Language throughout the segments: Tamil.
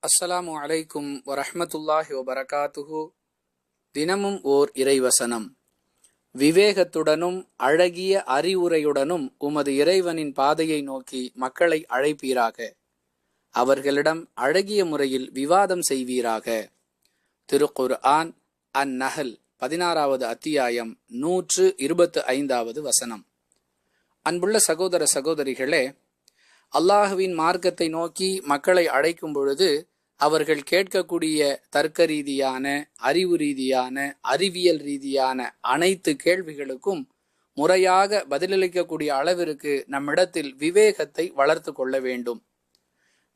அஸ்ஸலாமு அலைக்கும் வரஹமத்துல்லாஹி வபரகாத்துஹு. தினமும் ஓர் இறைவசனம். விவேகத்துடனும் அழகிய அறிவுரையுடனும் உமது இறைவனின் பாதையை நோக்கி மக்களை அழைப்பீராக. அவர்களிடம் அழகிய முறையில் விவாதம் செய்வீராக. திருக்குர் ஆன் அந் நஹல் பதினாறாவது அத்தியாயம் நூற்று இருபத்து ஐந்தாவது வசனம். அன்புள்ள சகோதர சகோதரிகளே அல்லாஹுவின் மார்க்கத்தை நோக்கி மக்களை அழைக்கும் பொழுது அவர்கள் கேட்கக்கூடிய தர்க்க ரீதியான அறிவு ரீதியான அறிவியல் ரீதியான அனைத்து கேள்விகளுக்கும் முறையாக பதிலளிக்கக்கூடிய அளவிற்கு நம்மிடத்தில் விவேகத்தை வளர்த்து கொள்ள வேண்டும்.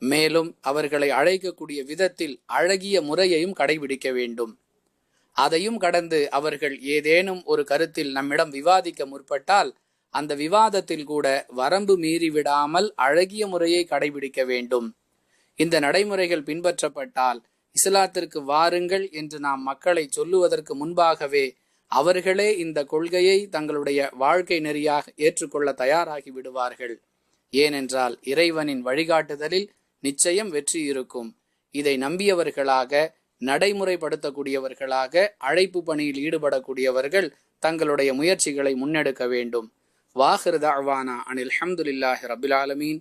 மேலும் அவர்களை அழைக்கக்கூடிய விதத்தில் அழகிய முறையையும் கடைபிடிக்க வேண்டும். அதையும் கடந்து அவர்கள் ஏதேனும் ஒரு கருத்தில் நம்மிடம் விவாதிக்க முற்பட்டால் அந்த விவாதத்தில் கூட வரம்பு மீறி விடாமல் அழகிய முறையை கடைபிடிக்க வேண்டும். இந்த நடைமுறைகள் பின்பற்றப்பட்டால் இஸ்லாத்திற்கு வாருங்கள் என்று நாம் மக்களை சொல்லுவதற்கு முன்பாகவே அவர்களே இந்த கொள்கையை தங்களுடைய வாழ்க்கை நெறியாக ஏற்றுக்கொள்ள தயாராகி விடுவார்கள். ஏனென்றால் இறைவனின் வழிகாட்டுதலில் நிச்சயம் வெற்றி இருக்கும். இதை நம்பியவர்களாக நடைமுறைப்படுத்தக்கூடியவர்களாக அழைப்பு பணியில் ஈடுபடக்கூடியவர்கள் தங்களுடைய முயற்சிகளை முன்னெடுக்க வேண்டும். வாஹிர் தாவானா அனில் அஹமதுல்லாஹி ரபில் ஆலமீன்.